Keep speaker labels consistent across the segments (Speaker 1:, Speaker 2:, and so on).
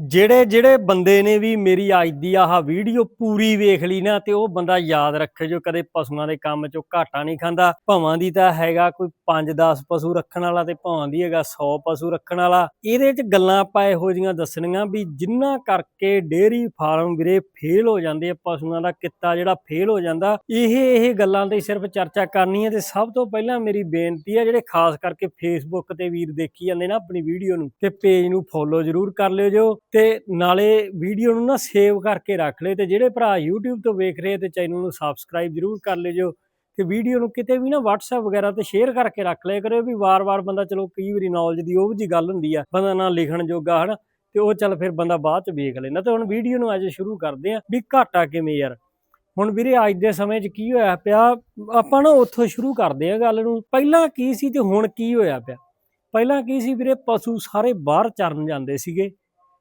Speaker 1: ਜਿਹੜੇ ਜਿਹੜੇ ਬੰਦੇ ਨੇ ਵੀ ਮੇਰੀ ਅੱਜ ਦੀ ਆਹ ਵੀਡੀਓ ਪੂਰੀ ਵੇਖ ਲਈ ਨਾ ਤੇ ਉਹ ਬੰਦਾ ਯਾਦ ਰੱਖੇ ਜੋ ਕਦੇ ਪਸ਼ੂਆਂ ਦੇ ਕੰਮ ਚੋਂ ਘਾਟਾ ਨਹੀਂ ਖਾਂਦਾ। ਭਾਵਾਂ ਦੀ ਤਾਂ ਹੈਗਾ ਕੋਈ 5-10 ਪਸ਼ੂ ਰੱਖਣ ਵਾਲਾ ਤੇ ਭਾਵਾਂ ਦੀ ਹੈਗਾ 100 ਪਸ਼ੂ ਰੱਖਣ ਵਾਲਾ। ਇਹਦੇ 'ਚ ਗੱਲਾਂ ਆਪਾਂ ਇਹੋ ਜੀਆਂ ਦੱਸਣੀਆਂ ਵੀ ਜਿੰਨਾ ਕਰਕੇ ਡੇਅਰੀ ਫਾਰਮ ਵੀਰੇ ਫੇਲ ਹੋ ਜਾਂਦੇ ਆ, ਪਸ਼ੂਆਂ ਦਾ ਕਿੱਤਾ ਜਿਹੜਾ ਫੇਲ ਹੋ ਜਾਂਦਾ, ਇਹ ਇਹ ਗੱਲਾਂ ਤੇ ਸਿਰਫ ਚਰਚਾ ਕਰਨੀ ਹੈ ਤੇ ਸਭ ਤੋਂ ਪਹਿਲਾਂ ਮੇਰੀ ਬੇਨਤੀ ਹੈ ਜਿਹੜੇ ਖਾਸ ਕਰਕੇ ਫੇਸਬੁੱਕ ਤੇ ਵੀਰ ਦੇਖੀ ਜਾਂਦੇ ਨਾ ਆਪਣੀ ਵੀਡੀਓ ਨੂੰ ਤੇ ਪੇਜ ਨੂੰ ਫੋਲੋ ਜ਼ਰੂਰ ਕਰ ਲਿਓ ਜੋ। ਤੇ ਨਾਲੇ ਵੀਡੀਓ ਨੂੰ ਨਾ ਸੇਵ ਕਰਕੇ ਰੱਖ ਲਿਓ ਤੇ ਜਿਹੜੇ ਭਰਾ YouTube ਤੋਂ ਵੇਖ ਰਹੇ ਤੇ ਚੈਨਲ ਨੂੰ ਸਬਸਕ੍ਰਾਈਬ ਜ਼ਰੂਰ ਕਰ ਲਿਓ ਜੋ ਤੇ ਵੀਡੀਓ ਨੂੰ ਕਿਤੇ ਵੀ ਨਾ WhatsApp ਵਗੈਰਾ ਤੇ ਸ਼ੇਅਰ ਕਰਕੇ ਰੱਖ ਲਿਆ ਕਰਿਓ ਵੀ ਵਾਰ-ਵਾਰ ਬੰਦਾ ਚਲੋ ਕਈ ਵਾਰੀ ਨੌਲੇਜ ਦੀ ਉਹ ਜੀ ਗੱਲ ਹੁੰਦੀ ਆ, ਬੰਦਾ ਨਾ ਲਿਖਣ ਜੋਗਾ ਹਨਾ ਤੇ ਉਹ ਚੱਲ ਫਿਰ ਬੰਦਾ ਬਾਅਦ ਚ ਵੇਖ ਲੈਂਦਾ ਤੇ ਹੁਣ ਵੀਡੀਓ ਨੂੰ ਅੱਜ ਸ਼ੁਰੂ ਕਰਦੇ ਆ ਵੀ ਘਾਟਾ ਕਿਵੇਂ ਯਾਰ। ਹੁਣ ਵੀਰੇ ਅੱਜ ਦੇ ਸਮੇਂ 'ਚ ਕੀ ਹੋਇਆ ਪਿਆ, ਆਪਾਂ ਨਾ ਉੱਥੋਂ ਸ਼ੁਰੂ ਕਰਦੇ ਆ ਗੱਲ ਨੂੰ, ਪਹਿਲਾਂ ਕੀ ਸੀ ਤੇ ਹੁਣ ਕੀ ਹੋਇਆ ਪਿਆ? ਪਹਿਲਾਂ ਕੀ ਸੀ ਵੀਰੇ ਪਸ਼ੂ ਸਾਰੇ ਬਾਹਰ ਚਰਨ ਜਾਂਦੇ ਸੀਗੇ।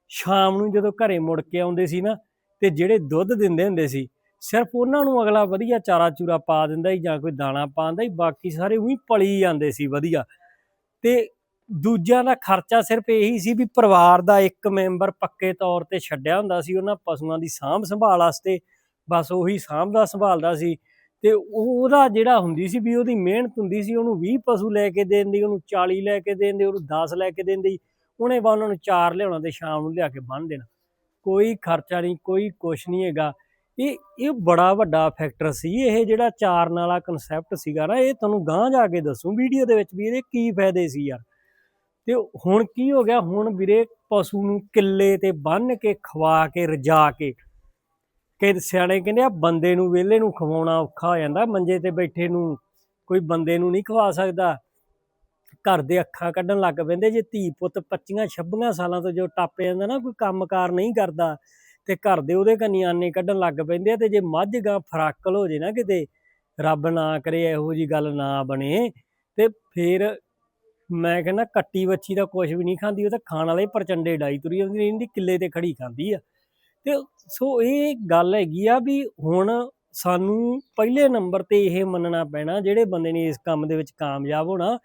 Speaker 1: ਸ਼ਾਮ ਨੂੰ ਜਦੋਂ ਘਰੇ ਮੁੜ ਕੇ ਆਉਂਦੇ ਸੀ ਨਾ, ਤੇ ਜਿਹੜੇ ਦੁੱਧ ਦਿੰਦੇ ਹੁੰਦੇ ਸੀ, ਸਿਰਫ ਉਹਨਾਂ ਨੂੰ ਅਗਲਾ ਵਧੀਆ ਚਾਰਾ ਚੂਰਾ ਪਾ ਦਿੰਦਾ ਸੀ ਜਾਂ ਕੋਈ ਦਾਣਾ ਪਾਉਂਦਾ ਸੀ, ਬਾਕੀ ਸਾਰੇ ਉਹੀ ਪਲੀ ਜਾਂਦੇ ਸੀ ਵਧੀਆ। ਤੇ ਦੂਜਿਆਂ ਦਾ ਖਰਚਾ ਸਿਰਫ ਇਹੀ ਸੀ ਵੀ ਪਰਿਵਾਰ ਦਾ ਇੱਕ ਮੈਂਬਰ ਪੱਕੇ ਤੌਰ ਤੇ ਛੱਡਿਆ ਹੁੰਦਾ ਸੀ, ਉਹਨਾਂ ਪਸ਼ੂਆਂ ਦੀ ਸਾਂਭ ਸੰਭਾਲ ਵਾਸਤੇ, ਬਸ ਉਹੀ ਸਾਂਭਦਾ ਸੰਭਾਲਦਾ ਸੀ। ਤੇ ਉਹਦਾ ਜਿਹੜਾ ਹੁੰਦੀ ਸੀ ਵੀ ਉਹਦੀ ਮਿਹਨਤ ਹੁੰਦੀ ਸੀ, ਉਹਨੂੰ 20 ਪਸ਼ੂ ਲੈ ਕੇ ਦੇਣ ਦੀ, ਉਹਨੂੰ 40 ਲੈ ਕੇ ਦੇਣ ਦੀ, ਉਹਨੂੰ 10 ਲੈ ਕੇ ਦੇਣ ਦੀ ਉਹਨੇ ਬਾ ਉਹਨਾਂ ਨੂੰ ਚਾਰ ਲਿਆਉਣਾ ਤੇ ਸ਼ਾਮ ਨੂੰ ਲਿਆ ਕੇ ਬੰਨ ਦੇਣਾ। ਕੋਈ ਖਰਚਾ ਨਹੀਂ, ਕੋਈ ਕੁਛ ਨਹੀਂ ਹੈਗਾ। ਇਹ ਇਹ ਬੜਾ ਵੱਡਾ ਫੈਕਟਰ ਸੀ। ਇਹ ਜਿਹੜਾ ਚਾਰਨ ਵਾਲਾ ਕਨਸੈਪਟ ਸੀਗਾ ਨਾ, ਇਹ ਤੁਹਾਨੂੰ ਗਾਂਹ ਜਾ ਕੇ ਦੱਸੂ। ਵੀਡੀਓ ਦੇ ਵਿੱਚ ਵੀ ਇਹਦੇ ਕੀ ਫਾਇਦੇ ਸੀ ਯਾਰ। ਤੇ ਹੁਣ ਕੀ ਹੋ ਗਿਆ? ਹੁਣ ਵੀਰੇ ਪਸ਼ੂ ਨੂੰ ਕਿੱਲੇ ਤੇ ਬੰਨ ਕੇ, ਖਵਾ ਕੇ, ਰਜਾ ਕੇ, ਕਿ ਸਿਆਣੇ ਕਹਿੰਦੇ ਆ, ਬੰਦੇ ਨੂੰ ਵਿਹਲੇ ਨੂੰ ਖਵਾਉਣਾ ਔਖਾ ਹੋ ਜਾਂਦਾ। ਮੰਜੇ ਤੇ ਬੈਠੇ ਨੂੰ ਕੋਈ ਬੰਦੇ ਨੂੰ ਨਹੀਂ ਖਵਾ ਸਕਦਾ। ਘਰ ਦੇ ਅੱਖਾਂ ਕੱਢਣ ਲੱਗ ਪੈਂਦੇ, ਜੇ ਧੀ ਪੁੱਤ 25 26 ਸਾਲਾਂ ਤੋਂ ਜੋ ਟੱਪ ਜਾਂਦਾ ਨਾ, ਕੋਈ ਕੰਮਕਾਰ ਨਹੀਂ ਕਰਦਾ ਤੇ ਘਰ ਦੇ ਉਹਦੇ ਕੰਨੀ ਆਨੇ ਕੱਢਣ ਲੱਗ ਪੈਂਦੇ ਆ ਤੇ ਜੇ ਮੱਝ ਗਾਂ ਫਰਾਕਲ ਹੋ ਜੇ ਨਾ ਕਿਤੇ, ਰੱਬ ਨਾ ਕਰੇ ਇਹੋ ਜੀ ਗੱਲ ਨਾ ਬਣੇ ਤੇ ਫੇਰ ਮੈਂ ਕਹਿੰਦਾ ਕੱਟੀ ਵੱਛੀ ਦਾ ਕੁਝ ਵੀ ਨਹੀਂ ਖਾਂਦੀ, ਉਹ ਤਾਂ ਖਾਣ ਵਾਲੇ ਪ੍ਰਚੰਡੇ ਡਾਈ ਤੁਰੀ ਆਉਂਦੀ ਰਹਿੰਦੀ ਕਿੱਲੇ ਤੇ ਖੜੀ ਖਾਂਦੀ ਆ। ਤੇ ਸੋ ਇਹ ਗੱਲ ਹੈਗੀ ਆ ਵੀ ਹੁਣ ਸਾਨੂੰ ਪਹਿਲੇ ਨੰਬਰ ਤੇ ਇਹ ਮੰਨਣਾ ਪੈਣਾ, ਜਿਹੜੇ ਬੰਦੇ ਨੇ ਇਸ ਕੰਮ ਦੇ ਵਿੱਚ ਕਾਮਯਾਬ ਹੋਣਾ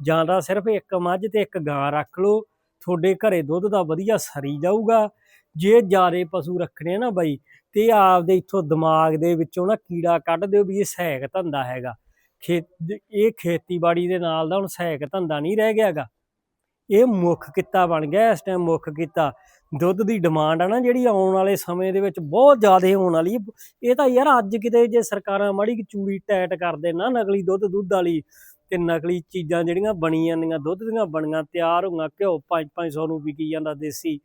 Speaker 1: ਜਾਂ ਤਾਂ ਸਿਰਫ ਇੱਕ ਮੱਝ ਤੇ ਇੱਕ ਗਾਂ ਰੱਖ ਲਓ, ਤੁਹਾਡੇ ਘਰੇ ਦੁੱਧ ਦਾ ਵਧੀਆ ਸਰੀ ਜਾਊਗਾ। ਜੇ ਜ਼ਿਆਦੇ ਪਸ਼ੂ ਰੱਖਣੇ ਆ ਨਾ ਬਾਈ, ਤੇ ਆਪਦੇ ਇੱਥੋਂ ਦਿਮਾਗ ਦੇ ਵਿੱਚੋਂ ਨਾ ਕੀੜਾ ਕੱਢ ਦਿਓ ਵੀ ਇਹ ਸਹਿਕ ਧੰਦਾ ਹੈਗਾ। ਖੇਤ ਇਹ ਖੇਤੀਬਾੜੀ ਦੇ ਨਾਲ ਦਾ ਹੁਣ ਸਹਿਕ ਧੰਦਾ ਨਹੀਂ ਰਹਿ ਗਿਆਗਾ ਇਹ ਮੁੱਖ ਕਿੱਤਾ ਬਣ ਗਿਆ ਇਸ ਟਾਈਮ ਮੁੱਖ ਕਿੱਤਾ। ਦੁੱਧ ਦੀ ਡਿਮਾਂਡ ਆ ਨਾ ਜਿਹੜੀ ਆਉਣ ਵਾਲੇ ਸਮੇਂ ਦੇ ਵਿੱਚ ਬਹੁਤ ਜ਼ਿਆਦਾ ਹੋਣ ਵਾਲੀ ਇਹ ਤਾਂ ਯਾਰ ਅੱਜ ਕਿਤੇ ਜੇ ਸਰਕਾਰਾਂ ਮਾੜੀ ਚੂੜੀ ਟੈਟ ਕਰਦੇ ਨਾ ਨਕਲੀ ਦੁੱਧ ਦੁੱਧ ਵਾਲੀ ਤੇ ਨਕਲੀ ਚੀਜ਼ਾਂ ਜਿਹੜੀਆਂ ਬਣੀਆਂ ਜਾਂਦੀਆਂ, ਦੁੱਧ ਦੀਆਂ ਬਣੀਆਂ, ਤਿਆਰ ਹੋਈਆਂ, ਘਿਓ 5-500 ਨੂੰ ਵਿਕੀ ਜਾਂਦਾ ਦੇਸੀ,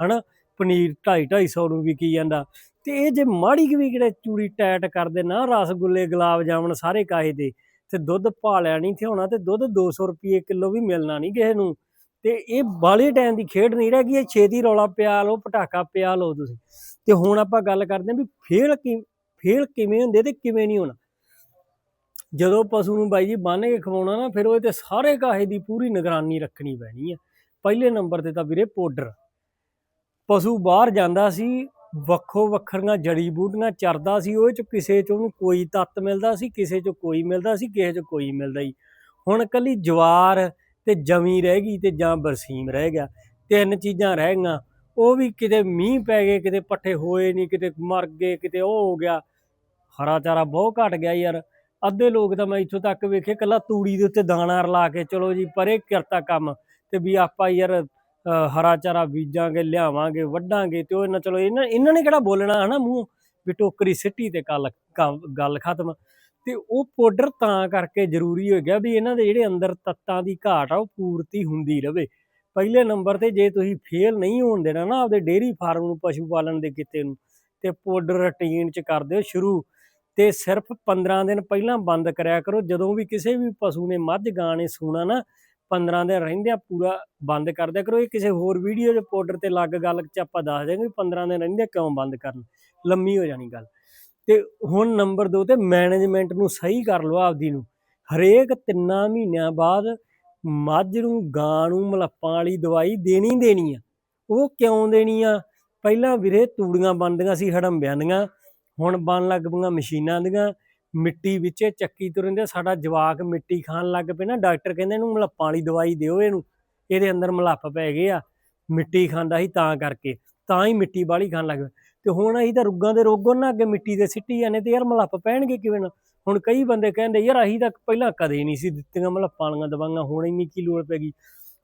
Speaker 1: ਹਨਾ? ਪਨੀਰ 2.5-250 ਨੂੰ ਵਿਕੀ ਜਾਂਦਾ। ਤੇ ਇਹ ਜੇ ਮਾੜੀ ਕੁ ਵੀ ਕਿਤੇ ਚੂੜੀ ਟੈਟ ਕਰਦੇ ਨਾ ਰਸਗੁੱਲੇ, ਗੁਲਾਬ ਜਾਮਣ ਸਾਰੇ ਕਾਹੇ ਦੇ, ਤੇ ਦੁੱਧ ਭਾਲਿਆ ਨਹੀਂ ਥਿਆਉਣਾ ਤੇ ਦੁੱਧ 200 ਰੁਪਏ ਕਿਲੋ ਵੀ ਮਿਲਣਾ ਨਹੀਂ ਕਿਸੇ ਨੂੰ। ਤੇ ਇਹ ਬਾਲੇ ਟਾਈਮ ਦੀ ਖੇਡ ਨਹੀਂ ਰਹਿ ਗਈ, ਇਹ ਛੇਤੀ ਰੌਲਾ ਪਿਆ ਲਓ, ਪਟਾਕਾ ਪਿਆ ਲਓ ਤੁਸੀਂ। ਤੇ ਹੁਣ ਆਪਾਂ ਗੱਲ ਕਰਦੇ ਹਾਂ ਵੀ ਫੇਲ ਕੀ ਫੇਲ ਕਿਵੇਂ ਹੁੰਦੇ ਤੇ ਕਿਵੇਂ ਨਹੀਂ ਹੋਣਾ। ਜਦੋਂ ਪਸ਼ੂ ਨੂੰ ਬਾਈ ਜੀ ਬੰਨ ਕੇ ਖਵਾਉਣਾ ਨਾ, ਫਿਰ ਉਹਦੇ ਤੇ ਸਾਰੇ ਕਾਹੇ ਦੀ ਪੂਰੀ ਨਿਗਰਾਨੀ ਰੱਖਣੀ ਪੈਣੀ ਹੈ ਪਹਿਲੇ ਨੰਬਰ ਤੇ ਤਾਂ ਵੀਰੇ ਪਾਊਡਰ ਪਸ਼ੂ ਬਾਹਰ ਜਾਂਦਾ ਸੀ, ਵੱਖੋ ਵੱਖਰੀਆਂ ਜੜੀ ਬੂਟੀਆਂ ਚਰਦਾ ਸੀ, ਉਹ ਚ ਕਿਸੇ ਚ ਉਹਨੂੰ ਕੋਈ ਤੱਤ ਮਿਲਦਾ ਸੀ, ਕਿਸੇ ਚ ਕੋਈ ਮਿਲਦਾ ਸੀ, ਕਿਸੇ ਚ ਕੋਈ ਮਿਲਦਾ ਹੀ ਹੁਣ ਕੱਲੀ ਜਵਾਰ ਤੇ ਜਮੀ ਰਹਿ ਗਈ ਤੇ ਜਾਂ ਬਰਸੀਮ ਰਹਿ ਗਿਆ, ਤਿੰਨ ਚੀਜ਼ਾਂ ਰਹਿ ਗਈਆਂ। ਉਹ ਵੀ ਕਿਤੇ ਮੀਂਹ ਪੈ ਗਏ, ਕਿਤੇ ਪੱਠੇ ਹੋਏ ਨਹੀਂ ਕਿਤੇ ਮਰ ਗਏ, ਕਿਤੇ ਉਹ ਹੋ ਗਿਆ। ਹਰਾ ਚਾਰਾ ਬਹੁਤ ਘਟ ਗਿਆ ਯਾਰ। ਅੱਧੇ ਲੋਕ ਤਾਂ ਮੈਂ ਇੱਥੋਂ ਤੱਕ ਵੇਖੇ ਕੱਲਾ ਤੂੜੀ ਦੇ ਉੱਤੇ ਦਾਣਾ ਰਲਾ ਕੇ, ਚਲੋ ਜੀ, ਪਰੇ ਕਰਤਾ ਕੰਮ ਤੇ ਵੀ ਆਪਾਂ ਯਾਰ ਹਰਾ ਚਾਰਾ ਬੀਜਾਂਗੇ, ਲਿਆਵਾਂਗੇ, ਵੱਢਾਂਗੇ ਤੇ ਉਹ ਇਹਨਾਂ, ਚਲੋ ਇਹਨਾਂ ਇਹਨਾਂ ਨੇ ਕਿਹੜਾ ਬੋਲਣਾ ਹਨਾ ਮੂੰਹ? ਵੀ ਟੋਕਰੀ ਸਿੱਟੀ ਤੇ ਗੱਲ ਕੰਮ- ਗੱਲ ਖਤਮ। ਤੇ ਉਹ ਪਾਊਡਰ ਤਾਂ ਕਰਕੇ ਜ਼ਰੂਰੀ ਹੋ ਗਿਆ ਵੀ ਇਹਨਾਂ ਦੇ ਜਿਹੜੇ ਅੰਦਰ ਤੱਤਾਂ ਦੀ ਘਾਟ ਆ, ਉਹ ਪੂਰਤੀ ਹੁੰਦੀ ਰਵੇ। ਪਹਿਲੇ ਨੰਬਰ ਤੇ ਜੇ ਤੁਸੀਂ ਫੇਲ ਨਹੀਂ ਹੋਣ ਦੇਣਾ ਨਾ, ਆਪਦੇ ਡੇਅਰੀ ਫਾਰਮ ਨੂੰ, ਪਸ਼ੂ ਪਾਲਣ ਦੇ ਕਿਤੇ ਨੂੰ, ਤੇ ਪਾਊਡਰ ਰੂਟੀਨ ਚ ਕਰ ਦਿਓ ਸ਼ੁਰੂ। ਤੇ ਸਿਰਫ 15 ਦਿਨ ਪਹਿਲਾਂ ਬੰਦ ਕਰਿਆ ਕਰੋ। ਜਦੋਂ ਵੀ ਕਿਸੇ ਵੀ ਪਸ਼ੂ ਨੇ ਮੱਝ ਗਾਂ ਨੇ ਸੂਣਾ ਨਾ 15 ਦਿਨ ਰਹਿੰਦਿਆਂ ਪੂਰਾ ਬੰਦ ਕਰ ਦਿਆ ਕਰੋ। ਇਹ ਕਿਸੇ ਹੋਰ ਵੀਡੀਓ 'ਚ ਪਾਊਡਰ ਤੇ ਲੱਗ ਗੱਲ 'ਚ ਆਪਾਂ ਦੱਸ ਦਿਆਂਗੇ ਵੀ 15 ਦਿਨ ਰਹਿੰਦਿਆਂ ਕਿਉਂ ਬੰਦ ਕਰਨ। ਲੰਮੀ ਹੋ ਜਾਣੀ ਗੱਲ। ਤੇ ਹੁਣ ਨੰਬਰ 2 ਤੇ ਮੈਨੇਜਮੈਂਟ ਨੂੰ ਸਹੀ ਕਰ ਲਓ ਆਪਦੀ ਨੂੰ। ਹਰੇਕ ਤਿੰਨਾਂ ਮਹੀਨਿਆਂ ਬਾਅਦ ਮੱਝ ਨੂੰ, ਗਾਂ ਨੂੰ, ਮਲੱਪਾਂ ਵਾਲੀ ਦਵਾਈ ਦੇਣੀ ਦੇਣੀ ਆ। ਉਹ ਕਿਉਂ ਦੇਣੀ ਆ? ਪਹਿਲਾਂ ਵੀਰੇ ਤੂੜੀਆਂ ਬਣਦੀਆਂ ਸੀ ਹੜੰਬਿਆਂ ਦੀਆਂ। ਹੁਣ ਬਣ ਲੱਗ ਪਈਆਂ ਮਸ਼ੀਨਾਂ ਦੀਆਂ, ਮਿੱਟੀ ਵਿੱਚ ਚੱਕੀ ਤੁਰੰਦੇ ਸਾਡਾ ਜਵਾਕ ਮਿੱਟੀ ਖਾਣ ਲੱਗ ਪਏ ਨਾ, ਡਾਕਟਰ ਕਹਿੰਦੇ ਇਹਨੂੰ ਮਲੱਪਾਂ ਵਾਲੀ ਦਵਾਈ ਦਿਓ ਇਹਨੂੰ, ਇਹਦੇ ਅੰਦਰ ਮਲੱਪ ਪੈ ਗਏ ਆ, ਮਿੱਟੀ ਖਾਂਦਾ ਸੀ ਤਾਂ ਕਰਕੇ, ਤਾਂ ਹੀ ਮਿੱਟੀ ਬਾਹਲੀ ਖਾਣ ਲੱਗ ਪਿਆ ਤੇ ਹੁਣ ਅਸੀਂ ਤਾਂ ਰੁੱਗਾਂ ਦੇ ਰੋਗੋਂ ਨਾ ਅੱਗੇ ਮਿੱਟੀ ਦੇ ਸਿੱਟੀ ਜਾਂਦੇ ਤੇ ਯਾਰ ਮਲੱਪ ਪੈਣਗੇ ਕਿਵੇਂ ਨਾ, ਹੁਣ ਕਈ ਬੰਦੇ ਕਹਿੰਦੇ ਯਾਰ ਅਸੀਂ ਤਾਂ ਪਹਿਲਾਂ ਕਦੇ ਨਹੀਂ ਸੀ ਦਿੱਤੀਆਂ ਮਲੱਪਾਂ ਵਾਲੀਆਂ ਦਵਾਈਆਂ, ਹੁਣ ਇੰਨੀ ਕੀ ਲੋੜ ਪੈ ਗਈ,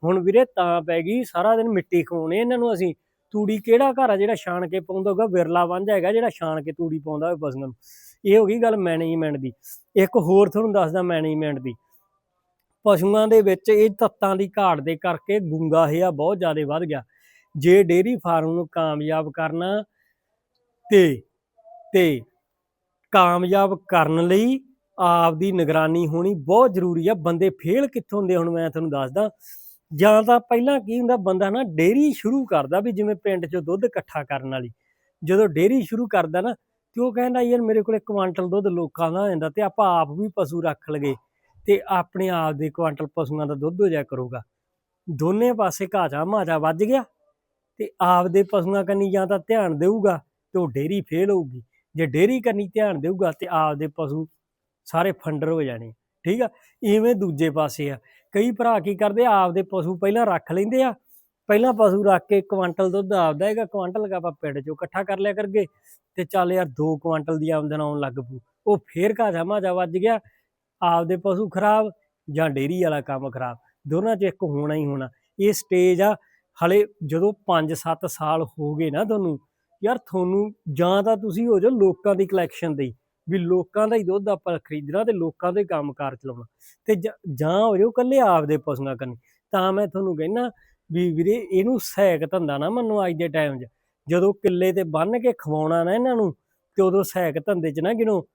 Speaker 1: ਹੁਣ ਵੀਰੇ ਤਾਂ ਪੈ ਗਈ, ਸਾਰਾ ਦਿਨ ਮਿੱਟੀ ਖਵਾਉਣੇ ਇਹਨਾਂ ਨੂੰ ਅਸੀਂ ਤੂੜੀ ਕਿਹੜਾ ਘਰ ਆ ਜਿਹੜਾ ਛਾਣ ਕੇ ਪਾਉਂਦਾ ਹੋਊਗਾ? ਵਿਰਲਾ ਵਾਂਝਾ ਹੈਗਾ ਜਿਹੜਾ ਛਾਣ ਕੇ ਤੂੜੀ ਪਾਉਂਦਾ ਹੋਵੇ ਪਸ਼ੂਆਂ ਨੂੰ। ਇਹ ਹੋ ਗਈ ਗੱਲ ਮੈਨੇਜਮੈਂਟ ਦੀ। ਇੱਕ ਹੋਰ ਤੁਹਾਨੂੰ ਦੱਸਦਾ ਮੈਨੇਜਮੈਂਟ ਦੀ। ਪਸ਼ੂਆਂ ਦੇ ਵਿੱਚ ਇਹ ਤੱਤਾਂ ਦੀ ਘਾਟ ਦੇ ਕਰਕੇ ਗੁੰਗਾ ਹਿਆ ਬਹੁਤ ਜ਼ਿਆਦਾ ਵੱਧ ਗਿਆ। ਜੇ ਡੇਅਰੀ ਫਾਰਮ ਨੂੰ ਕਾਮਯਾਬ ਕਰਨਾ ਤੇ ਤੇ ਕਾਮਯਾਬ ਕਰਨ ਲਈ ਆਪ ਦੀ ਨਿਗਰਾਨੀ ਹੋਣੀ ਬਹੁਤ ਜ਼ਰੂਰੀ ਆ। ਬੰਦੇ ਫੇਲ ਕਿੱਥੋਂ ਹੁੰਦੇ ਹੁਣ ਮੈਂ ਤੁਹਾਨੂੰ ਦੱਸਦਾ। ਜਾਂ ਤਾਂ ਪਹਿਲਾਂ ਕੀ ਹੁੰਦਾ, ਬੰਦਾ ਨਾ ਡੇਅਰੀ ਸ਼ੁਰੂ ਕਰਦਾ ਵੀ ਜਿਵੇਂ ਪਿੰਡ 'ਚੋਂ ਦੁੱਧ ਇਕੱਠਾ ਕਰਨ ਵਾਲੀ। ਜਦੋਂ ਡੇਅਰੀ ਸ਼ੁਰੂ ਕਰਦਾ ਨਾ, ਤੇ ਉਹ ਕਹਿੰਦਾ ਯਾਰ ਮੇਰੇ ਕੋਲੇ ਕੁਆਂਟਲ ਦੁੱਧ ਲੋਕਾਂ ਦਾ ਹੋ ਜਾਂਦਾ ਤੇ ਆਪਾਂ ਆਪ ਵੀ ਪਸ਼ੂ ਰੱਖ ਲਗੇ ਤੇ ਆਪਣੇ ਆਪ ਦੇ ਕੁਆਂਟਲ ਪਸ਼ੂਆਂ ਦਾ ਦੁੱਧ ਹੋ ਜਾਇਆ ਕਰੂਗਾ। ਦੋਨੇ ਪਾਸੇ ਘਾਟਾ ਮਾਜਾ ਵੱਜ ਗਿਆ ਤੇ ਆਪ ਦੇ ਪਸ਼ੂਆਂ ਕੰਨੀ ਜਾਂ ਤਾਂ ਧਿਆਨ ਦੇਊਗਾ ਤੇ ਉਹ ਡੇਅਰੀ ਫੇਲ ਹੋਊਗੀ। ਜੇ ਡੇਅਰੀ ਕਰਨੀ ਧਿਆਨ ਦੇਊਗਾ ਤੇ ਆਪ ਦੇ ਪਸ਼ੂ ਸਾਰੇ ਫੰਡਰ ਹੋ ਜਾਣੇ ਠੀਕ ਆ? ਇਵੇਂ ਦੂਜੇ ਪਾਸੇ ਆ। ਕਈ ਭਰਾ ਕੀ ਕਰਦੇ ਆ, ਆਪ ਪਸ਼ੂ ਪਹਿਲਾਂ ਰੱਖ ਲੈਂਦੇ ਆ। ਪਹਿਲਾਂ ਪਸ਼ੂ ਰੱਖ ਕੇ ਕੁਆਂਟਲ ਦੁੱਧ ਆਪਦਾ ਹੈਗਾ ਕੁਆਂਟਲ ਆਪਾਂ ਪਿੰਡ ਚੋਂ ਇਕੱਠਾ ਕਰ ਲਿਆ ਕਰਗੇ ਤੇ ਚੱਲ ਯਾਰ 2 ਕੁਆਂਟਲ ਦੀ ਆਮਦਨ ਆਉਣ ਲੱਗ ਪੂ ਉਹ ਫੇਰ ਘਾਜਾ ਮਾਜਾ ਵੱਜ ਗਿਆ ਆਪਦੇ ਪਸ਼ੂ ਖਰਾਬ ਜਾਂ ਡੇਅਰੀ ਵਾਲਾ ਕੰਮ ਖਰਾਬ ਦੋਨਾਂ 'ਚ ਇੱਕ ਹੋਣਾ ਹੀ ਹੋਣਾ। ਇਹ ਸਟੇਜ ਆ ਹਲੇ ਜਦੋਂ 5-7 ਸਾਲ ਹੋ ਗਏ ਨਾ ਤੁਹਾਨੂੰ ਯਾਰ ਤੁਹਾਨੂੰ ਜਾਂ ਤਾਂ ਤੁਸੀਂ ਹੋ ਜਾਓ ਲੋਕਾਂ ਦੀ ਕਲੈਕਸ਼ਨ ਦੇ ਵੀ ਲੋਕਾਂ ਦਾ ਹੀ ਦੁੱਧ ਆਪਾਂ ਖਰੀਦਣਾ ਤੇ ਲੋਕਾਂ ਦੇ ਕੰਮਕਾਰ ਚਲਾਉਣਾ। ਤੇ ਜਾਂ- ਜਾਂ ਹੋ ਜਾਓ ਕੱਲੇ ਆਪਦੇ ਪਸ਼ੂਆਂ ਕਰਨੀ, ਤਾਂ ਮੈਂ ਤੁਹਾਨੂੰ ਕਹਿਣਾ ਵੀ ਵੀਰੇ ਇਹਨੂੰ ਸਹਾਇਕ ਧੰਦਾ ਨਾ ਮੰਨੋ ਅੱਜ ਦੇ ਟਾਈਮ 'ਚ। ਜਦੋਂ ਕਿੱਲੇ ਤੇ ਬੰਨ ਕੇ ਖਵਾਉਣਾ ਨਾ ਇਹਨਾਂ ਨੂੰ, ਤੇ ਉਦੋਂ ਸਹਾਇਕ ਧੰਦੇ 'ਚ ਨਾ ਗਿਣੋ,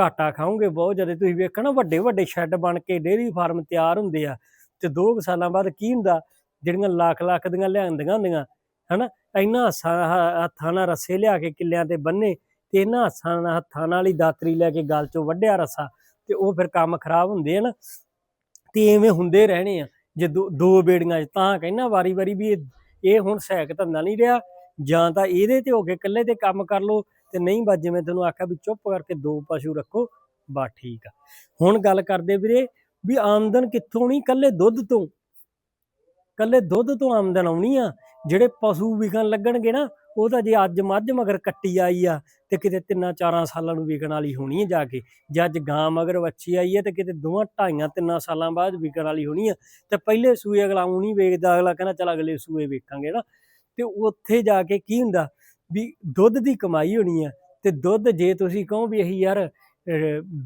Speaker 1: ਘਾਟਾ ਖਾਓਗੇ ਬਹੁਤ ਜ਼ਿਆਦਾ। ਤੁਸੀਂ ਵੇਖਣਾ ਵੱਡੇ ਵੱਡੇ ਸ਼ੈੱਡ ਬਣ ਕੇ ਡੇਅਰੀ ਫਾਰਮ ਤਿਆਰ ਹੁੰਦੇ ਆ, ਤੇ 2 ਸਾਲਾਂ ਬਾਅਦ ਕੀ ਹੁੰਦਾ, ਜਿਹੜੀਆਂ ਲੱਖ ਲੱਖ ਦੀਆਂ ਲਿਆਂਦੀਆਂ ਹੁੰਦੀਆਂ, ਹਨਾ? ਇੰਨਾ ਹੱਥਾਂ ਹੱਥਾਂ ਨਾਲ ਰੱਸੇ ਲਿਆ ਕੇ ਕਿੱਲਿਆਂ ਤੇ ਬੰਨੇ ਤੇ ਇਹਨਾਂ ਹੱਥਾਂ ਨਾਲ ਹੱਥਾਂ ਨਾਲ ਹੀ ਦਾਤਰੀ ਲੈ ਕੇ ਗਲ ਚੋਂ ਵੱਢਿਆ ਰੱਸਾ ਤੇ ਉਹ ਫਿਰ ਕੰਮ ਖਰਾਬ ਹੁੰਦੇ ਆ ਨਾ, ਤੇ ਐਵੇਂ ਹੁੰਦੇ ਰਹਿਣੇ ਆ। ਜੇ ਦੋ ਦੋ ਬੇੜੀਆਂ 'ਚ ਤਾਂ ਕਹਿਣਾ ਵਾਰੀ ਵਾਰੀ ਵੀ ਇਹ ਹੁਣ ਸਹਿਕ ਧੰਦਾ ਨਹੀਂ ਰਿਹਾ, ਜਾਂ ਤਾਂ ਇਹਦੇ ਤੇ ਹੋ ਕੇ ਇਕੱਲੇ ਤੇ ਕੰਮ ਕਰ ਲਓ ਤੇ ਨਹੀਂ ਬਸ ਜਿਵੇਂ ਤੁਹਾਨੂੰ ਆਖਿਆ ਵੀ ਚੁੱਪ ਕਰਕੇ ਦੋ ਪਸ਼ੂ ਰੱਖੋ, ਬਸ ਠੀਕ ਆ। ਹੁਣ ਗੱਲ ਕਰਦੇ ਵੀਰੇ ਵੀ ਆਮਦਨ ਕਿੱਥੋਂ ਨਹੀਂ ਇਕੱਲੇ ਦੁੱਧ ਤੋਂ। ਇਕੱਲੇ ਦੁੱਧ ਤੋਂ ਆਮਦਨ ਆਉਣੀ ਆ। ਜਿਹੜੇ ਪਸ਼ੂ ਵਿਕਣ ਲੱਗਣਗੇ ਨਾ, ਉਹ ਤਾਂ ਜੇ ਅੱਜ ਮੱਝ ਮਗਰ ਕੱਟੀ ਆਈ ਆ, ਤੇ ਕਿਤੇ ਤਿੰਨਾਂ ਚਾਰਾਂ ਸਾਲਾਂ ਨੂੰ ਵਿਕਣ ਵਾਲੀ ਹੋਣੀ ਹੈ ਜਾ ਕੇ। ਜੇ ਅੱਜ ਗਾਂ ਮਗਰ ਵੱਛੀ ਆਈ ਹੈ ਤੇ ਕਿਤੇ ਦੋਵਾਂ ਢਾਈਆਂ ਤਿੰਨਾਂ ਸਾਲਾਂ ਬਾਅਦ ਵਿਕਣ ਵਾਲੀ ਹੋਣੀ ਆ, ਤੇ ਪਹਿਲੇ ਸੂਏ ਅਗਲਾ ਊਂ ਨਹੀਂ ਵੇਖਦਾ, ਅਗਲਾ ਕਹਿੰਦਾ ਚਲ ਅਗਲੇ ਸੂਏ ਵੇਖਾਂਗੇ ਨਾ। ਤੇ ਉੱਥੇ ਜਾ ਕੇ ਕੀ ਹੁੰਦਾ ਵੀ ਦੁੱਧ ਦੀ ਕਮਾਈ ਹੋਣੀ ਆ, ਤੇ ਦੁੱਧ ਜੇ ਤੁਸੀਂ ਕਹੋ ਵੀ ਅਸੀਂ ਯਾਰ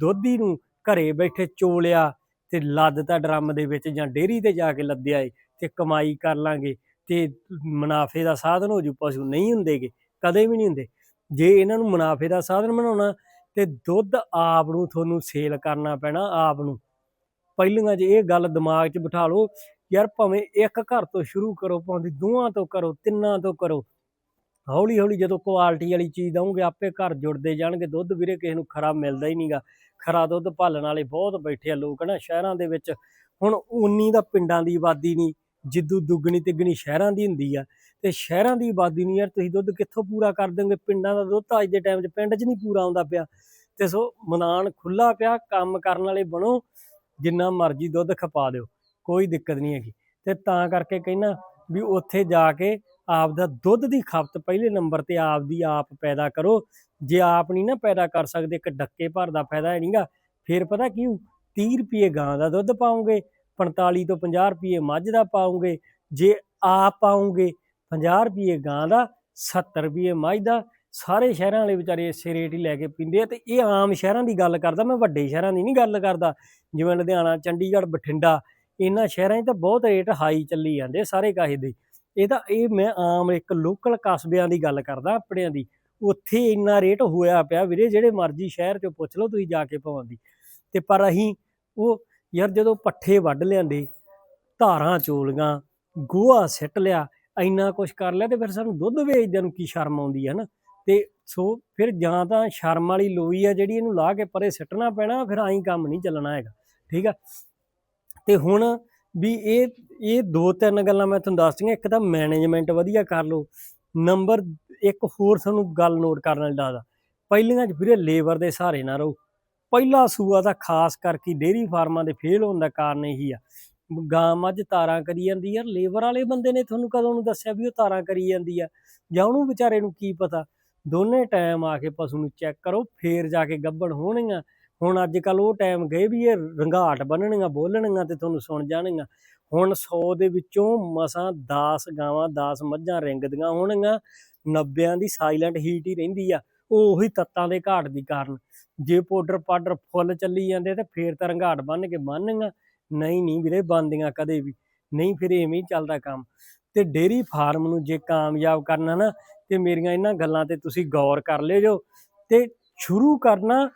Speaker 1: ਦੁੱਧੀ ਨੂੰ ਘਰੇ ਬੈਠੇ ਚੋਲਿਆ, ਤੇ ਲੱਦਤਾ ਡਰਮ ਦੇ ਵਿੱਚ ਜਾਂ ਡੇਅਰੀ ਤੇ ਜਾ ਕੇ ਲੱਦਿਆ ਏ, ਤੇ ਕਮਾਈ ਕਰ ਲਾਂਗੇ। ਤੇ ਮੁਨਾਫੇ ਦਾ ਸਾਧਨ ਹੋ ਜੂ, ਪਸ਼ੂ ਨਹੀਂ ਹੁੰਦੇਗੇ, ਕਦੇ ਵੀ ਨਹੀਂ ਹੁੰਦੇ। ਜੇ ਇਹਨਾਂ ਨੂੰ ਮੁਨਾਫੇ ਦਾ ਸਾਧਨ ਬਣਾਉਣਾ, ਤੇ ਦੁੱਧ ਆਪ ਨੂੰ ਤੁਹਾਨੂੰ ਸੇਲ ਕਰਨਾ ਪੈਣਾ, ਆਪ ਨੂੰ। ਪਹਿਲੀਆਂ 'ਚ ਇਹ ਗੱਲ ਦਿਮਾਗ 'ਚ ਬਿਠਾ ਲਓ, ਯਾਰ ਭਾਵੇਂ ਇੱਕ ਘਰ ਤੋਂ ਸ਼ੁਰੂ ਕਰੋ, ਭਾਵੇਂ ਦੋਹਾਂ ਤੋਂ ਕਰੋ, ਤਿੰਨਾਂ ਤੋਂ ਕਰੋ ਹੌਲੀ ਹੌਲੀ ਜਦੋਂ ਕੁਆਲਿਟੀ ਵਾਲੀ ਚੀਜ਼ ਦਊਂਗੇ, ਆਪੇ ਘਰ ਜੁੜਦੇ ਜਾਣਗੇ, ਦੁੱਧ ਵੀਰੇ ਕਿਸੇ ਨੂੰ ਖਰਾ ਮਿਲਦਾ ਹੀ ਨਹੀਂਗਾ। ਖਰਾ ਦੁੱਧ ਭਾਲਣ ਵਾਲੇ ਬਹੁਤ ਬੈਠੇ ਆ ਲੋਕ ਨਾ, ਸ਼ਹਿਰਾਂ ਦੇ ਵਿੱਚ। ਹੁਣ ਉਨੀ ਦਾ ਪਿੰਡਾਂ ਦੀ ਆਬਾਦੀ ਨਹੀਂ ਜਿੱਦੂ ਦੁੱਗਣੀ ਤਿੱਗਣੀ ਸ਼ਹਿਰਾਂ ਦੀ ਹੁੰਦੀ ਆ, ਤੇ ਸ਼ਹਿਰਾਂ ਦੀ ਆਬਾਦੀ ਨਹੀਂ ਯਾਰ ਤੁਸੀਂ ਦੁੱਧ ਕਿੱਥੋਂ ਪੂਰਾ ਕਰ ਦੋਗੇ ਪਿੰਡਾਂ ਦਾ ਦੁੱਧ ਤਾਂ ਅੱਜ ਦੇ ਟਾਈਮ 'ਚ ਪਿੰਡ 'ਚ ਨਹੀਂ ਪੂਰਾ ਆਉਂਦਾ ਪਿਆ। ਤੇ ਸੋ ਮਨਾਨ ਖੁੱਲਾ ਪਿਆ, ਕੰਮ ਕਰਨ ਵਾਲੇ ਬਣੋ, ਜਿੰਨਾ ਮਰਜ਼ੀ ਦੁੱਧ ਖਪਾ ਦਿਓ, ਕੋਈ ਦਿੱਕਤ ਨਹੀਂ ਹੈਗੀ। ਤੇ ਤਾਂ ਕਰਕੇ ਕਹਿਣਾ ਵੀ ਉੱਥੇ ਜਾ ਕੇ ਆਪ ਦਾ ਦੁੱਧ ਦੀ ਖਪਤ ਪਹਿਲੇ ਨੰਬਰ ਤੇ ਆਪ ਦੀ ਆਪ ਪੈਦਾ ਕਰੋ। ਜੇ ਆਪ ਨਹੀਂ ਨਾ ਪੈਦਾ ਕਰ ਸਕਦੇ, ਇੱਕ ਡੱਕੇ ਭਰ ਦਾ ਫਾਇਦਾ ਨਹੀਂਗਾ ਫਿਰ ਪਤਾ ਕੀ ਹੋਊ? 30 ਰੁਪਏ ਗਾਂ ਦਾ ਦੁੱਧ ਪਾਉਂਗੇ 45 ਤੋਂ 50 ਰੁਪਏ ਮੱਝ ਦਾ ਪਾਉਂਗੇ, ਜੇ ਆਪ ਪਾਉਂਗੇ 50 ਰੁਪਏ ਗਾਂ ਦਾ 70 ਰੁਪਏ ਮੱਝ ਦਾ, ਸਾਰੇ ਸ਼ਹਿਰਾਂ ਵਾਲੇ ਵਿਚਾਰੇ ਇਸੇ ਰੇਟ ਹੀ ਲੈ ਕੇ ਪੀਂਦੇ ਆ ਤੇ ਇਹ ਆਮ ਸ਼ਹਿਰਾਂ ਦੀ ਗੱਲ ਕਰਦਾ, ਮੈਂ ਵੱਡੇ ਸ਼ਹਿਰਾਂ ਦੀ ਨਹੀਂ ਗੱਲ ਕਰਦਾ, ਜਿਵੇਂ ਲੁਧਿਆਣਾ, ਚੰਡੀਗੜ੍ਹ, ਬਠਿੰਡਾ, ਇਹਨਾਂ ਸ਼ਹਿਰਾਂ 'ਚ ਤਾਂ ਬਹੁਤ ਰੇਟ ਹਾਈ ਚੱਲੀ ਜਾਂਦੇ ਸਾਰੇ ਕਾਹੇ ਦੇ। ਇਹ ਤਾਂ ਇਹ ਮੈਂ ਆਮ ਇੱਕ ਲੋਕਲ ਕਸਬਿਆਂ ਦੀ ਗੱਲ ਕਰਦਾ ਆਪਣਿਆਂ ਦੀ, ਉੱਥੇ ਇੰਨਾ ਰੇਟ ਹੋਇਆ ਪਿਆ ਵੀਰੇ, ਜਿਹੜੇ ਮਰਜ਼ੀ ਸ਼ਹਿਰ 'ਚੋਂ ਪੁੱਛ ਲਓ ਤੁਸੀਂ ਜਾ ਕੇ ਭਾਵਾਂ ਦੀ। ਤੇ ਪਰ ਅਸੀਂ ਉਹ ਯਾਰ ਜਦੋਂ ਪੱਠੇ ਵੱਢ ਲਿਆਂਦੇ, ਧਾਰਾਂ ਚੋਲੀਆਂ, ਗੋਹਾ ਸਿੱਟ ਲਿਆ, ਇੰਨਾ ਕੁਛ ਕਰ ਲਿਆ ਤੇ ਫਿਰ ਸਾਨੂੰ ਦੁੱਧ ਵੇਚਦਿਆਂ ਨੂੰ ਕੀ ਸ਼ਰਮ ਆਉਂਦੀ ਹੈ ਨਾ? ਤੇ ਸੋ ਫਿਰ ਜਾਂ ਤਾਂ ਸ਼ਰਮ ਵਾਲੀ ਲੋਈ ਆ ਜਿਹੜੀ ਇਹਨੂੰ ਲਾ ਕੇ ਪਰੇ ਸਿੱਟਣਾ ਪੈਣਾ, ਫਿਰ ਆਈ ਕੰਮ ਨਹੀਂ ਚੱਲਣਾ ਹੈਗਾ, ਠੀਕ ਆ? ਤੇ ਹੁਣ ਵੀ ਇਹ ਇਹ ਦੋ ਤਿੰਨ ਗੱਲਾਂ ਮੈਂ ਤੁਹਾਨੂੰ ਦੱਸਤੀਆਂ, ਇੱਕ ਤਾਂ ਮੈਨੇਜਮੈਂਟ ਵਧੀਆ ਕਰ ਲਓ ਨੰਬਰ ਇੱਕ ਹੋਰ ਤੁਹਾਨੂੰ ਗੱਲ ਨੋਟ ਕਰਨ ਵਾਲੀ ਦੱਸਦਾ। ਪਹਿਲੀਆਂ 'ਚ ਵੀਰੇ ਲੇਬਰ ਦੇ ਸਹਾਰੇ ਨਾ ਰਹੋ। ਪਹਿਲਾ ਸੂਆ ਤਾਂ ਖਾਸ ਕਰਕੇ ਡੇਅਰੀ ਫਾਰਮਾਂ ਦੇ ਫੇਲ ਹੋਣ ਦਾ ਕਾਰਨ ਇਹੀ ਆ। ਗਾਂ ਮੱਝ ਤਾਰਾਂ ਕਰੀ ਜਾਂਦੀ ਯਾਰ ਲੇਬਰ ਵਾਲੇ ਬੰਦੇ ਨੇ ਤੁਹਾਨੂੰ ਕਦੋਂ ਨੂੰ ਦੱਸਿਆ ਵੀ ਉਹ ਤਾਰਾਂ ਕਰੀ ਜਾਂਦੀ ਆ? ਜਾਂ ਉਹਨੂੰ ਵਿਚਾਰੇ ਨੂੰ ਕੀ ਪਤਾ? ਦੋਨੇ ਟਾਈਮ ਆ ਕੇ ਪਸ਼ੂ ਨੂੰ ਚੈੱਕ ਕਰੋ, ਫੇਰ ਜਾ ਕੇ ਗੱਭਣ ਹੋਣਗੀਆਂ। ਹੁਣ ਅੱਜ ਕੱਲ ਉਹ ਟਾਈਮ ਗਏ ਵੀ ਇਹ ਰੰਗਾਟ ਬੰਨਣੀਆਂ, ਬੋਲਣੀਆਂ ਤੇ ਤੁਹਾਨੂੰ ਸੁਣ ਜਾਣਗੀਆਂ। ਹੁਣ 100 ਦੇ ਵਿੱਚੋਂ ਮਸਾਂ 10 ਗਾਵਾਂ 10 ਮੱਝਾਂ ਰਿੰਗਦੀਆਂ ਹੋਣਗੀਆਂ। 90 ਦੀ ਸਾਇਲੈਂਟ ਹੀਟ ਹੀ ਰਹਿੰਦੀ ਆ। ਉਹ ਉਹੀ ਤੱਤਾਂ ਦੇ ਘਾਟ ਦੀ ਕਾਰਨ। ਜੇ ਪਾਊਡਰ ਪਾਡਰ ਫੁੱਲ ਚੱਲੀ ਜਾਂਦੇ ਤੇ ਫੇਰ ਤਾਂ ਰੰਗਾਟ ਬੰਨ ਕੇ ਬੰਨਣੀਆਂ ਨਹੀਂ ਨਹੀਂ ਵੀਰੇ ਬੰਦੀਆਂ ਕਦੇ ਵੀ। ਨਹੀਂ ਫਿਰ ਐਵੇਂ ਹੀ ਚੱਲਦਾ ਕੰਮ। ਤੇ ਡੇਰੀ ਫਾਰਮ ਨੂੰ ਜੇ ਕਾਮਯਾਬ ਕਰਨਾ ਨਾ, ਤੇ ਮੇਰੀਆਂ ਇਹਨਾਂ ਗੱਲਾਂ ਤੇ ਤੁਸੀਂ ਗੌਰ ਕਰ ਲਿਓ। ਜੋ ਤੇ ਸ਼ੁਰੂ ਕਰਨਾ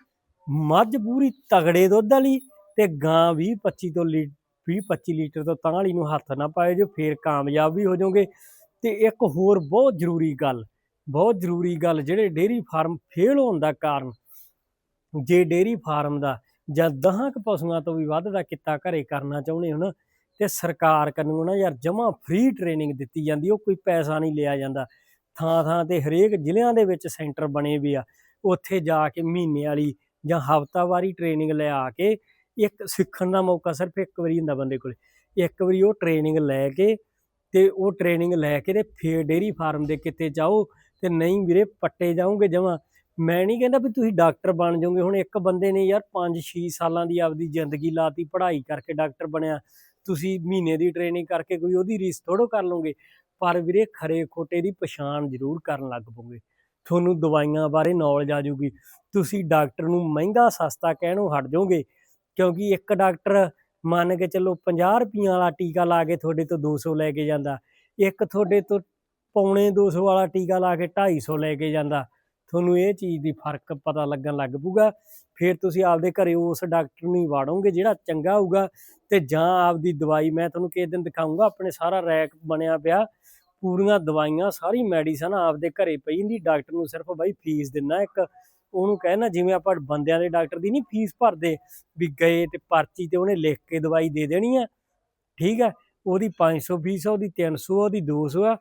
Speaker 1: ਮੱਝ ਪੂਰੀ ਤਗੜੇ ਦੁੱਧ ਵਾਲੀ ਤੇ ਗਾਂ 20 25 ਤੋਂ ਲੀ 20 25 ਲੀਟਰ ਤੋਂ ਤਾਂ ਵਾਲੀ ਨੂੰ ਹੱਥ ਨਾ ਪਾਏ ਜੋ, ਫੇਰ ਕਾਮਯਾਬ ਵੀ ਹੋ ਜਾਓਗੇ। ਤੇ ਇੱਕ ਹੋਰ ਬਹੁਤ ਜ਼ਰੂਰੀ ਗੱਲ, ਬਹੁਤ ਜ਼ਰੂਰੀ ਗੱਲ ਜਿਹੜੇ ਡੇਰੀ ਫਾਰਮ ਫੇਲ ਹੋਣ ਦਾ ਕਾਰਨ ਜੇ ਡੇਰੀ ਫਾਰਮ ਦਾ ਜਾਂ ਦਹਾਂ ਕੁ ਪਸ਼ੂਆਂ ਤੋਂ ਵੀ ਵੱਧ ਦਾ ਕਿੱਤਾ ਘਰੇ ਕਰਨਾ ਚਾਹੁੰਦੇ ਹੋ ਨਾ, ਤੇ ਸਰਕਾਰ ਕੰਨੋਂ ਨਾ ਯਾਰ ਜਮਾ ਫ੍ਰੀ ਟ੍ਰੇਨਿੰਗ ਦਿੱਤੀ ਜਾਂਦੀ, ਉਹ ਕੋਈ ਪੈਸਾ ਨਹੀਂ ਲਿਆ ਜਾਂਦਾ। ਥਾਂ ਥਾਂ ਤੇ ਹਰੇਕ ਜ਼ਿਲ੍ਹਿਆਂ ਦੇ ਵਿੱਚ ਸੈਂਟਰ ਬਣੇ ਵੀ ਆ, ਉੱਥੇ ਜਾ ਕੇ ਮਹੀਨੇ ਵਾਲੀ ਜਾਂ ਹਫ਼ਤਾਵਾਰੀ ਟ੍ਰੇਨਿੰਗ ਲਿਆ ਕੇ ਇੱਕ ਸਿੱਖਣ ਦਾ ਮੌਕਾ ਸਿਰਫ ਇੱਕ ਵਾਰੀ ਹੁੰਦਾ ਬੰਦੇ ਕੋਲ, ਇੱਕ ਵਾਰੀ ਉਹ ਟ੍ਰੇਨਿੰਗ ਲੈ ਕੇ ਤੇ ਉਹ ਟ੍ਰੇਨਿੰਗ ਲੈ ਕੇ ਤੇ ਫੇਰ ਡੇਰੀ ਫਾਰਮ ਦੇ ਕਿਤੇ ਜਾਓ ਤੇ ਨਹੀਂ ਵੀਰੇ, ਪੱਟੇ ਜਾਓਗੇ ਜਮਾ। ਮੈਂ ਨਹੀਂ ਕਹਿੰਦਾ ਵੀ ਤੁਸੀਂ ਡਾਕਟਰ ਬਣ ਜਾਓਗੇ। ਹੁਣ ਇੱਕ ਬੰਦੇ ਨੇ ਯਾਰ 5-6 ਸਾਲਾਂ ਦੀ ਆਪਦੀ ਜ਼ਿੰਦਗੀ ਲਾਤੀ, ਪੜ੍ਹਾਈ ਕਰਕੇ ਡਾਕਟਰ ਬਣਿਆ। ਤੁਸੀਂ ਮਹੀਨੇ ਦੀ ਟ੍ਰੇਨਿੰਗ ਕਰਕੇ ਕੋਈ ਉਹਦੀ ਰੀਸ ਥੋੜੋ ਕਰ ਲਓਗੇ। ਪਰ ਵੀਰੇ ਖਰੇ ਖੋਟੇ ਦੀ ਪਛਾਣ ਜ਼ਰੂਰ ਕਰਨ ਲੱਗ ਪੋਗੇ ਤੁਹਾਨੂੰ ਦਵਾਈਆਂ ਬਾਰੇ ਨੌਲੇਜ ਆ ਜੂਗੀ ਤੁਸੀਂ ਡਾਕਟਰ ਨੂੰ ਮਹਿੰਗਾ ਸਸਤਾ ਕਹਿਣੋਂ ਹਟ ਜਾਓਗੇ। ਕਿਉਂਕਿ ਇੱਕ ਡਾਕਟਰ ਮੰਨ ਕੇ ਚੱਲੋ 50 ਰੁਪਈਆਂ ਵਾਲਾ ਟੀਕਾ ਲਾ ਕੇ ਤੁਹਾਡੇ ਤੋਂ 200 ਲੈ ਕੇ ਜਾਂਦਾ। ਇੱਕ ਤੁਹਾਡੇ ਤੋਂ ਪੌਣੇ 200 ਵਾਲਾ ਟੀਕਾ ਲਾ ਕੇ 250 ਲੈ ਕੇ ਜਾਂਦਾ। ਤੁਹਾਨੂੰ ਇਹ ਚੀਜ਼ ਦੀ ਫ਼ਰਕ ਪਤਾ ਲੱਗਣ ਲੱਗ ਪੂਗਾ ਫਿਰ ਤੁਸੀਂ ਆਪਦੇ ਘਰੇ ਉਸ ਡਾਕਟਰ ਨੂੰ ਹੀ ਵਾੜੋਗੇ ਜਿਹੜਾ ਚੰਗਾ ਹੋਊਗਾ ਤੇ ਜਾਂ ਆਪਦੀ ਦਵਾਈ, ਮੈਂ ਤੁਹਾਨੂੰ ਕਿਸੇ ਦਿਨ ਦਿਖਾਉਂਗਾ ਆਪਣੇ ਸਾਰਾ ਰੈਕ ਬਣਿਆ ਪਿਆ, ਪੂਰੀਆਂ ਦਵਾਈਆਂ, ਸਾਰੀ ਮੈਡੀਸਨ ਆਪਦੇ ਘਰੇ ਪਈ ਹੁੰਦੀ, ਡਾਕਟਰ ਨੂੰ ਸਿਰਫ ਬਾਈ ਫੀਸ ਦਿੰਨਾ ਇੱਕ। ਉਹਨੂੰ ਕਹਿਣਾ ਜਿਵੇਂ ਆਪਾਂ ਬੰਦਿਆਂ ਦੇ ਡਾਕਟਰ ਦੀ ਨਹੀਂ ਫੀਸ ਭਰਦੇ, ਵੀ ਗਏ ਤੇ ਪਰਚੀ ਤੇ ਉਹਨੇ ਲਿਖ ਕੇ ਦਵਾਈ ਦੇ ਦੇਣੀ ਆ, ਠੀਕ ਆ? ਉਹਦੀ 500 ਫੀਸ ਆ, ਉਹਦੀ 300 ਉਹਦੀ 200 ਆ।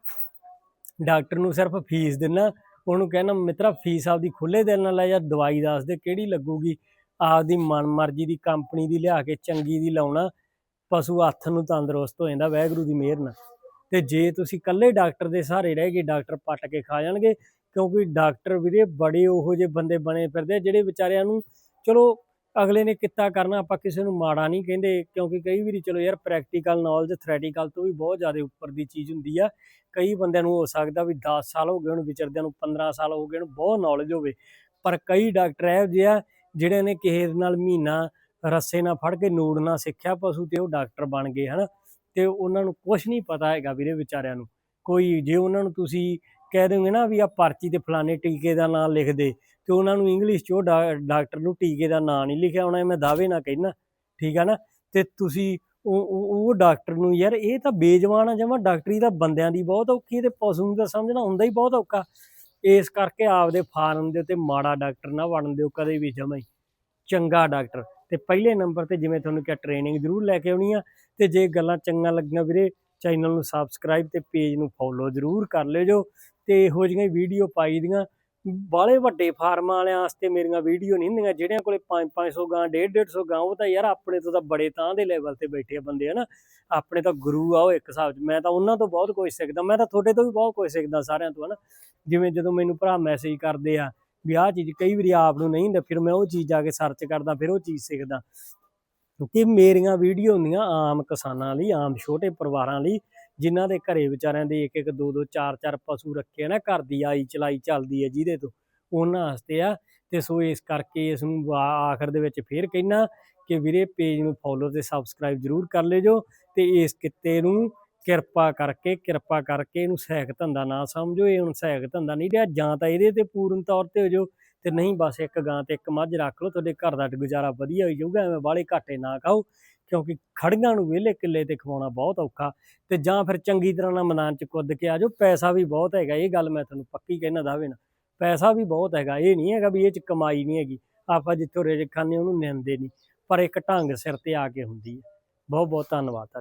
Speaker 1: ਡਾਕਟਰ ਨੂੰ ਸਿਰਫ ਫੀਸ ਦੇਣਾ ਉਹਨੂੰ ਕਹਿਣਾ ਮਿੱਤਰਾ, ਫੀਸ ਆਪਦੀ ਖੁੱਲੇ ਦਿਲ ਨਾਲ ਲੈ ਜਾ, ਦਵਾਈ ਦੱਸ ਦੇ, ਕਿਹੜੀ ਲੱਗੂਗੀ? ਆਪਦੀ ਮਨਮਰਜ਼ੀ ਦੀ ਕੰਪਨੀ ਦੀ ਲਿਆ ਕੇ ਚੰਗੀ ਦੀ ਲਾਉਣਾ, ਪਸ਼ੂ ਹੱਥ ਨੂੰ ਤੰਦਰੁਸਤ ਹੋ ਜਾਂਦਾ, ਵਾਹਿਗੁਰੂ ਦੀ ਮਿਹਰ ਨਾਲ। ਤੇ ਜੇ ਤੁਸੀਂ ਇਕੱਲੇ ਡਾਕਟਰ ਦੇ ਸਹਾਰੇ ਰਹਿ ਕੇ ਡਾਕਟਰ ਪੱਟ ਕੇ ਖਾ ਜਾਣਗੇ, ਕਿਉਂਕਿ ਡਾਕਟਰ ਵੀਰੇ ਬੜੇ ਉਹੋ ਜਿਹੇ ਬੰਦੇ ਬਣੇ ਫਿਰਦੇ ਆ, ਜਿਹੜੇ ਵਿਚਾਰਿਆਂ ਨੂੰ, ਚਲੋ ਅਗਲੇ ਨੇ ਕਿੱਤਾ ਕਰਨਾ, ਆਪਾਂ ਕਿਸੇ ਨੂੰ ਮਾੜਾ ਨਹੀਂ ਕਹਿੰਦੇ, ਕਿਉਂਕਿ ਕਈ ਵਾਰੀ ਚਲੋ ਯਾਰ ਪ੍ਰੈਕਟੀਕਲ ਨੌਲੇਜ ਥਿਓਰੀਟੀਕਲ ਤੋਂ ਵੀ ਬਹੁਤ ਜ਼ਿਆਦਾ ਉੱਪਰ ਦੀ ਚੀਜ਼ ਹੁੰਦੀ ਆ। ਕਈ ਬੰਦਿਆਂ ਨੂੰ ਹੋ ਸਕਦਾ ਵੀ 10 ਸਾਲ ਹੋ ਗਏ ਉਹਨੂੰ ਵਿਚਰਦਿਆਂ ਨੂੰ 15 ਸਾਲ ਹੋ ਗਏ ਉਹਨੂੰ ਬਹੁਤ ਨੌਲੇਜ ਹੋਵੇ। ਪਰ ਕਈ ਡਾਕਟਰ ਇਹੋ ਜਿਹੇ ਆ, ਜਿਹੜੇ ਨੇ ਕਿਸੇ ਨਾਲ ਮਹੀਨਾ ਰੱਸੇ ਨਾਲ ਫੜ ਕੇ ਨੂੜਨਾ ਸਿੱਖਿਆ ਪਸ਼ੂ ਤੇ ਉਹ ਡਾਕਟਰ ਬਣ ਗਏ, ਹਨਾ। ਤੇ ਉਹਨਾਂ ਨੂੰ ਕੁਝ ਨਹੀਂ ਪਤਾ ਹੈਗਾ ਵੀਰੇ ਵਿਚਾਰਿਆਂ ਨੂੰ। ਕੋਈ ਜੇ ਉਹਨਾਂ ਨੂੰ ਤੁਸੀਂ ਕਹਿ ਦੋਗੇ ਨਾ ਵੀ ਆ ਪਰਚੀ ਤੇ ਫਲਾਣੇ ਟੀਕੇ ਦਾ ਨਾਮ ਲਿਖ ਦੇ ਤੇ ਉਹਨਾਂ ਨੂੰ ਇੰਗਲਿਸ਼ 'ਚ ਉਹ ਡਾ- ਡਾਕਟਰ ਨੂੰ ਟੀਕੇ ਦਾ ਨਾਂ ਨਹੀਂ ਲਿਖਿਆ ਹੋਣਾ ਮੈਂ ਦਾਅਵੇ ਨਾ ਕਹਿਣਾ ਠੀਕ ਆ ਨਾ? ਤੇ ਤੁਸੀਂ ਉਹ ਉਹ ਡਾਕਟਰ ਨੂੰ ਯਾਰ ਇਹ ਤਾਂ ਬੇਜਵਾਨ ਆ, ਜਮਾ ਡਾਕਟਰੀ ਤਾਂ ਬੰਦਿਆਂ ਦੀ ਬਹੁਤ ਔਖੀ ਤੇ ਪਸ਼ੂ ਨੂੰ ਤਾਂ ਸਮਝਣਾ ਹੁੰਦਾ ਹੀ ਬਹੁਤ ਔਖਾ। ਇਸ ਕਰਕੇ ਆਪਦੇ ਫਾਰਮ ਦੇ ਉੱਤੇ ਮਾੜਾ ਡਾਕਟਰ ਨਾ ਬਣਨ ਦਿਓ ਕਦੇ ਵੀ ਜਮਾ ਹੀ। ਚੰਗਾ ਡਾਕਟਰ। ਤੇ ਪਹਿਲੇ ਨੰਬਰ ਤੇ ਜਿਵੇਂ ਤੁਹਾਨੂੰ ਕਿਹਾ ਟ੍ਰੇਨਿੰਗ ਜ਼ਰੂਰ ਲੈ ਕੇ ਆਉਣੀ ਆ। ਤੇ ਜੇ ਗੱਲਾਂ ਚੰਗਾ ਲੱਗੀਆਂ ਵੀਰੇ ਚੈਨਲ ਨੂੰ ਸਬਸਕ੍ਰਾਈਬ ਤੇ ਪੇਜ ਨੂੰ ਫੋਲੋ ਜ਼ਰੂਰ ਕਰ ਲਿਓ ਜੋ। ਤੇ ਇਹੋ ਜਿਹੀਆਂ ਵੀਡੀਓ ਪਾਈ ਦੀਆਂ ਬਾਲੇ ਵੱਡੇ ਫਾਰਮਾਂ ਵਾਲਿਆਂ ਵਾਸਤੇ ਮੇਰੀਆਂ ਵੀਡੀਓ ਨਹੀਂ ਹੁੰਦੀਆਂ, ਜਿਹੜਿਆਂ ਕੋਲੇ 5-500 ਗਾਂ 1.5-150 ਗਾਂ, ਉਹ ਤਾਂ ਯਾਰ ਆਪਣੇ ਤੋਂ ਤਾਂ ਬੜੇ ਤਾਂ ਦੇ ਲੈਵਲ ਤੇ ਬੈਠੇ ਆ ਬੰਦੇ, ਹਨਾ? ਆਪਣੇ ਤਾਂ ਗੁਰੂ ਆ ਉਹ ਇੱਕ ਹਿਸਾਬ 'ਚ। ਮੈਂ ਤਾਂ ਉਹਨਾਂ ਤੋਂ ਬਹੁਤ ਕੁਝ ਸਿੱਖਦਾ, ਮੈਂ ਤਾਂ ਤੁਹਾਡੇ ਤੋਂ ਵੀ ਬਹੁਤ ਕੁਝ ਸਿੱਖਦਾ ਸਾਰਿਆਂ ਤੋਂ, ਹਨਾ? ਜਿਵੇਂ ਜਦੋਂ ਮੈਨੂੰ ਭਰਾ ਮੈਸੇਜ ਕਰਦੇ ਆ ਵੀ ਆਹ ਚੀਜ਼, ਕਈ ਵਾਰੀ ਆਪ ਨੂੰ ਨਹੀਂ ਹੁੰਦਾ, ਫਿਰ ਮੈਂ ਉਹ ਚੀਜ਼ ਜਾ ਕੇ ਸਰਚ ਕਰਦਾ, ਫਿਰ ਉਹ ਚੀਜ਼ ਸਿੱਖਦਾ। ਕਿਉਂਕਿ ਮੇਰੀਆਂ ਵੀਡੀਓ ਹੁੰਦੀਆਂ ਆਮ ਕਿਸਾਨਾਂ ਲਈ, ਆਮ ਛੋਟੇ ਪਰਿਵਾਰਾਂ ਲਈ ਜਿਨ੍ਹਾਂ ਦੇ ਘਰੇ ਵਿਚਾਰਿਆਂ ਦੇ ਇੱਕ ਇੱਕ ਦੋ ਦੋ ਚਾਰ ਚਾਰ ਪਸ਼ੂ ਰੱਖੇ ਆ ਨਾ, ਘਰ ਦੀ ਆਈ ਚਲਾਈ ਚੱਲਦੀ ਹੈ ਜਿਹਦੇ ਤੋਂ ਉਹਨਾਂ ਵਾਸਤੇ ਆ। ਤੇ ਸੋ ਇਸ ਕਰਕੇ ਇਸ ਨੂੰ ਆਖਰ ਦੇ ਵਿੱਚ ਫੇਰ ਕਹਿਣਾ ਕਿ ਵੀਰੇ ਪੇਜ ਨੂੰ ਫੋਲੋ ਤੇ ਸਬਸਕ੍ਰਾਈਬ ਜਰੂਰ ਕਰ ਲਿਓ ਤੇ ਇਸ ਕਿੱਤੇ ਨੂੰ ਕਿਰਪਾ ਕਰਕੇ ਕਿਰਪਾ ਕਰਕੇ ਇਹਨੂੰ ਸਹਿਕ ਧੰਦਾ ਨਾ ਸਮਝੋ, ਇਹ ਹੁਣ ਸਹਿਕ ਧੰਦਾ ਨਹੀਂ ਰਿਹਾ, ਜਾਂ ਤਾਂ ਇਹਦੇ ਤੇ ਪੂਰਨ ਤੌਰ ਤੇ ਹੋ ਜਾਓ ਤੇ ਨਹੀਂ ਬਸ ਇੱਕ ਗਾਂ ਤੇ ਇੱਕ ਮੱਝ ਰੱਖ ਲਓ, ਤੁਹਾਡੇ ਘਰ ਦਾ ਗੁਜ਼ਾਰਾ ਵਧੀਆ ਹੋ ਜਾਊਗਾ, ਐਵੇਂ ਬਾਹਲੇ ਘਾਟੇ ਨਾ ਖਾਓ। ਕਿਉਂਕਿ ਖੜੀਆਂ ਨੂੰ ਵਿਹਲੇ ਕਿੱਲੇ ਤੇ ਖਵਾਉਣਾ ਬਹੁਤ ਔਖਾ ਤੇ ਜਾਂ ਫਿਰ ਚੰਗੀ ਤਰ੍ਹਾਂ ਨਾਲ ਮੈਦਾਨ ਚ ਕੁੱਦ ਕੇ ਆ ਜਾਓ, ਪੈਸਾ ਵੀ ਬਹੁਤ ਹੈਗਾ, ਇਹ ਗੱਲ ਮੈਂ ਤੁਹਾਨੂੰ ਪੱਕੀ ਕਹਿਣਾ ਦਾਵੇ ਨਾ ਪੈਸਾ ਵੀ ਬਹੁਤ ਹੈਗਾ, ਇਹ ਨਹੀਂ ਹੈਗਾ ਵੀ ਇਹ ਚ ਕਮਾਈ ਨਹੀਂ ਹੈਗੀ, ਆਪਾਂ ਜਿੱਥੋਂ ਰਿਜ਼ਕ ਖਾਂਦੇ ਉਹਨੂੰ ਨਿੰਦੇ ਨਹੀਂ, ਪਰ ਇੱਕ ਢੰਗ ਸਿਰ ਤੇ ਆ ਕੇ ਹੁੰਦੀ ਹੈ। ਬਹੁਤ ਬਹੁਤ ਧੰਨਵਾਦ ਤੁਹਾਡਾ।